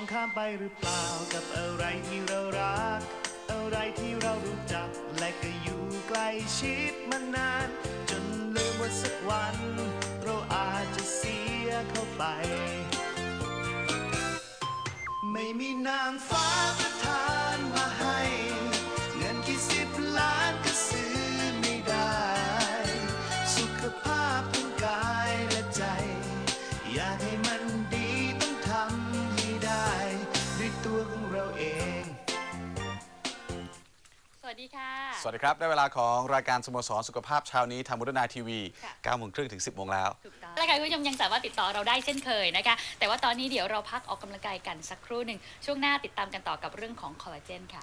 องข้ามไปหรือเปล่ากับอะไรที่เรารัก อะไรที่เรารู้จัก และก็อยู่ใกล้ชิดมานาน จนลืมว่าสักวัน เราอาจจะเสียเข้าไป ไม่มีนางฟ้า ของเราเอง สวัสดีค่ะ สวัสดีครับ ได้เวลาของรายการสโมสรสุขภาพเช้านี้ทางมุทนาทีวีค่ะ 9โมงครึ่งถึง 10โมงแล้ว ถูกต้องรายการคุณผู้ชมยังสามารถติดต่อเราได้เช่นเคยนะคะ แต่ว่าตอนนี้เดี๋ยวเราพักออกกำลังกายกันสักครู่หนึ่ง ช่วงหน้าติดตามกันต่อกับเรื่องของคอลลาเจนค่ะ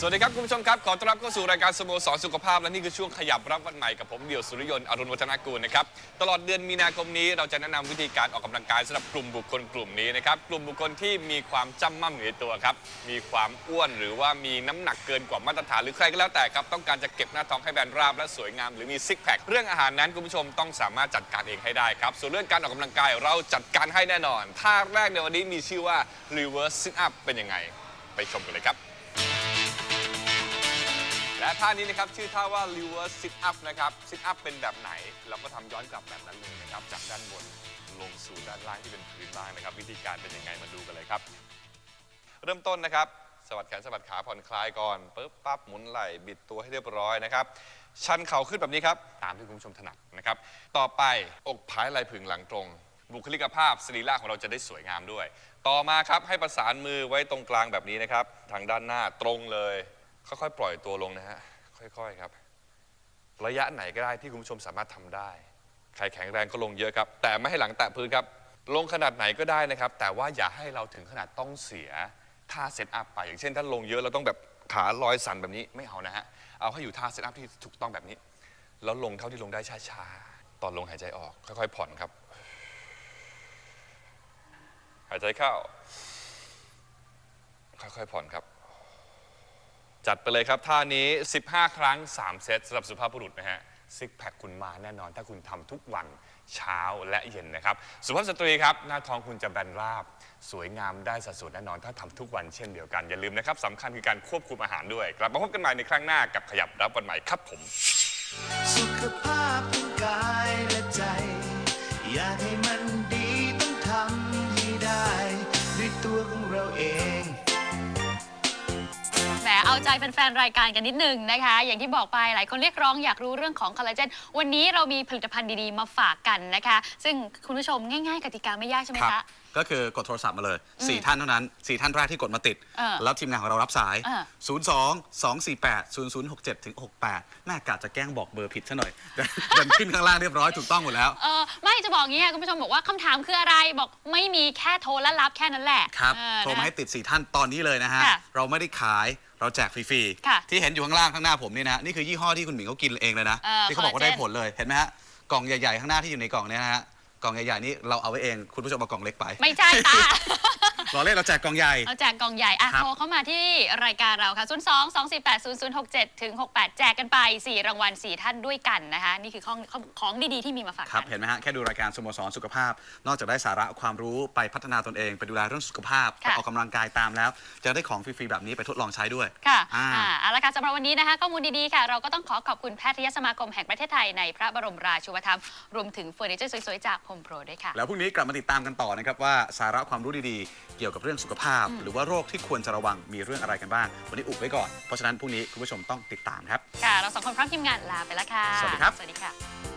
สวัสดีครับ คุณผู้ชมครับ ขอต้อนรับเข้าสู่รายการสโมสรสุขภาพ และนี่คือช่วงขยับรับวันใหม่กับผมเดี่ยวสุริยนต์อรุณวัฒนกูลนะครับ ตลอดเดือนมีนาคมนี้เราจะแนะนำวิธีการออกกำลังกายสำหรับกลุ่มบุคคลกลุ่มนี้นะครับ กลุ่มบุคคลที่มีความจำมั่มอยู่ในตัวครับ มีความอ้วนหรือว่ามีน้ำหนักเกินกว่ามาตรฐานหรือใครก็แล้วแต่ครับต้องการจะเก็บหน้าท้องให้แบนราบและสวยงามหรือมีซิกแพคเรื่องอาหารนั้นคุณผู้ชมต้องสามารถจัดการเองให้ได้ครับ ส่วนเรื่องการออกกำลังกายเราจัดการให้แน่นอนท่าแรกในวันนี้มีชื่อว่า reverse sit up เป็นยังไง ไปชมกันเลยครับ และท่านี้นะครับชื่อท่าว่า reverse sit up นะครับ sit up เป็นแบบไหน เราก็ทำย้อนกลับแบบนั้นเลยนะครับ จากด้านบนลงสู่ด้านล่างที่เป็นพื้นล่างนะครับ วิธีการเป็นยังไงมาดูกันเลยครับ เริ่มต้นนะครับสวัสดแขนสวัสดขาผ่อนคลายก่อนปึ๊บปั๊บหมุนไหล่บิดตัวให้เรียบร้อยนะครับชันเข่าขึ้นแบบนี้ครับ ตามที่คุณผู้ชมถนัดนะครับ ต่อไปอกผายไหล่ผึ่งหลังตรง บุคลิกภาพสรีระของเราจะได้สวยงามด้วย ต่อมาครับให้ประสานมือไว้ตรงกลางแบบนี้นะครับ ทางด้านหน้าตรงเลย ค่อยๆ ปล่อยตัวลงนะฮะ ค่อยๆ ครับ ระยะไหนก็ได้ที่คุณผู้ชมสามารถทำได้ ใครแข็งแรงก็ลงเยอะครับ แต่ไม่ให้หลังแตะพื้นครับ ลงขนาดไหนก็ได้นะครับ แต่ว่าอย่าให้เราถึงขนาดต้องเสียท่าเซตอัพไป อย่างเช่นถ้าลงเยอะเราต้องแบบขาลอยสั่นแบบนี้ไม่เอานะฮะ เอาให้อยู่ท่าเซตอัพที่ถูกต้องแบบนี้ แล้วลงเท่าที่ลงได้ช้าๆ ตอนลงหายใจออก ค่อยๆ ผ่อนครับ หายใจเข้า ค่อยๆ ผ่อนครับ จัดไปเลยครับ ท่านี้ 15 ครั้ง 3 เซตสำหรับสุภาพบุรุษนะฮะซิกแพคคุณมาแน่นอน ถ้าคุณทำทุกวันเช้าและเย็นนะครับ สุภาพสตรีครับ หน้าท้องคุณจะแบนราบ สวยงามได้สัดส่วนแน่นอน ถ้าทำทุกวันเช่นเดียวกัน อย่าลืมนะครับสำคัญคือการควบคุมอาหารด้วย กลับมาพบกันใหม่ในครั้งหน้ากับขยับรับวันใหม่ครับผม สุขภาพทั้งกายและใจ อยากให้มันดีต้องทำให้ได้ ด้วยตัวของเราเอง แหมเอาใจแฟนๆรายการกันนิดนึงนะคะ อย่างที่บอกไปหลายคนเรียกร้องอยากรู้เรื่องของคอลลาเจนวันนี้เรามีผลิตภัณฑ์ดีๆมาฝากกันนะคะ ซึ่งคุณผู้ชมง่ายๆ กติกาไม่ยากใช่ไหมครับคะ ก็คือกดโทรศัพท์มาเลย 4 ท่านเท่านั้น 4 ท่านแรกที่กดมาติด เออแล้วทีมงานของเรารับสาย เออ 02 248 0067ถึง68แม่กาจะแกล้งบอกเบอร์ผิดซะหน่อยเดินขึ้นข้างล่างเรียบร้อยถูกต้องหมดแล้ว เออไม่จะบอกอย่างนี้ค่ะคุณผู้ชมบอกว่าคำถามคืออะไรบอกไม่มีแค่โทรและรับแค่นั้นแหละครับเออโทรมานะคะ ให้ติด 4 ท่านตอนนี้เลยนะฮะ ค่ะเราไม่ได้ขายเราแจกฟรีค่ะๆที่เห็นอยู่ข้างล่างข้างหน้าผมนี่นะนี่คือยี่ห้อที่คุณหมิงเขากินเองเลยนะเออที่เขาบอกว่าได้คอลลาเจนผลเลยเห็นไหมฮะกล่องใหญ่ๆข้างหน้าที่อยู่ในกล่องเนี้นะฮะกล่องใหญ่ๆนี่เราเอาไว้เองคุณผู้ชมเอากล่องเล็กไป ไม่ใช่ตา รอเล่นเราแจกกล่องใหญ่เราแจกกล่องใหญ่อะครับ โทรเข้ามาที่รายการเราค่ะ 0 2 2 4 8 0 0 6 7ถึง68 แจกกันไป 4 รางวัล 4 ท่านด้วยกันนะคะ นี่คือของของของดีๆ ที่มีมาฝากครักับนเห็นไหมฮะ แค่ดูรายการสโมสรสุขภาพ นอกจากได้สาระความรู้ไปพัฒนาตนเอง ไปดูแลเรื่องสุขภาพ ไปค่ะออกกำลังกายตามแล้ว จะได้ของฟรี ๆ แบบนี้ไปทดลองใช้ด้วย ค่ะอ่า อ่าเอาละค่ะสำหรับวันนี้นะคะ ข้อมูลดีๆ ค่ะ เราก็ต้องขอขอบคุณแพทยสมาคมแห่งประเทศไทยในพระบรมราชูปถัมภ์รวมถึงเฟอร์นิเจอร์สวยๆ จากโฮมโปรด้วยค่ะ แล้วพรุ่งนี้กลับมาติดตามกันต่อนะครับว่าสาระความรู้ดีๆ เกี่ยวกับเรื่องสุขภาพ หรือว่าโรคที่ควรจะระวังมีเรื่องอะไรกันบ้าง วันนี้อุบไว้ก่อน เพราะฉะนั้นพรุ่งนี้คุณผู้ชมต้องติดตามครับ ค่ะ เราสองคนพร้อมทีมงานลาไปแล้วค่ะ สวัสดีครับ สวัสดีค่ะ